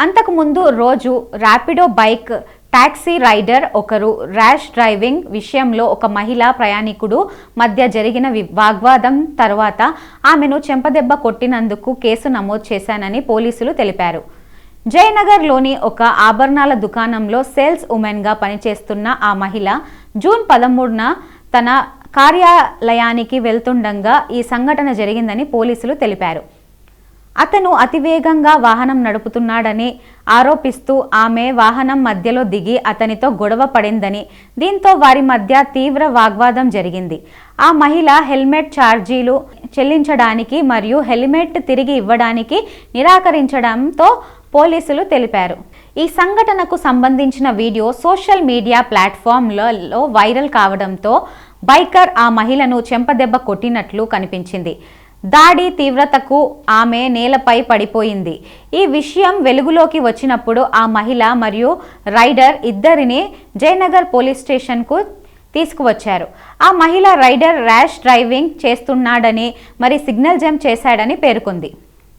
అంతకుముందు రోజు Rapido bike taxi rider ఒకరు ర్యాష్ డ్రైవింగ్ విషయంలో ఒక మహిళా ప్రయాణికుడు మధ్య జరిగిన వి- వాగ్వాదం తర్వాత ఆమెను చెంపదెబ్బ కొట్టినందుకు కేసు నమోదు చేశానని పోలీసులు తెలిపారు. జయనగర్లోని ఒక ఆభరణాల దుకాణంలో సేల్స్ ఉమెన్గా పనిచేస్తున్న ఆ మహిళ జూన్ పదమూడున తన కార్యాలయానికి వెళ్తుండగా ఈ సంఘటన జరిగిందని పోలీసులు తెలిపారు. అతను అతివేగంగా వాహనం నడుపుతున్నాడని ఆరోపిస్తూ ఆమె వాహనం మధ్యలో దిగి అతనితో గొడవ పడిందని దీంతో వారి మధ్య తీవ్ర వాగ్వాదం జరిగింది. ఆ మహిళ హెల్మెట్ ఛార్జీలు చెల్లించడానికి మరియు హెల్మెట్ తిరిగి ఇవ్వడానికి నిరాకరించడంతో పోలీసులు తెలిపారు. ఈ సంఘటనకు సంబంధించిన వీడియో సోషల్ మీడియా ప్లాట్ఫామ్లలో వైరల్ కావడంతో బైకర్ ఆ మహిళను చెంపదెబ్బ కొట్టినట్లు కనిపించింది. దాడి తీవ్రతకు ఆమె నేలపై పడిపోయింది. ఈ విషయం వెలుగులోకి వచ్చినప్పుడు ఆ మహిళ మరియు రైడర్ ఇద్దరిని జయనగర్ పోలీస్ స్టేషన్కు తీసుకువచ్చారు. ఆ మహిళ రైడర్ ర్యాష్ డ్రైవింగ్ చేస్తున్నాడని మరి సిగ్నల్ జంప్ చేశాడని పేర్కొంది.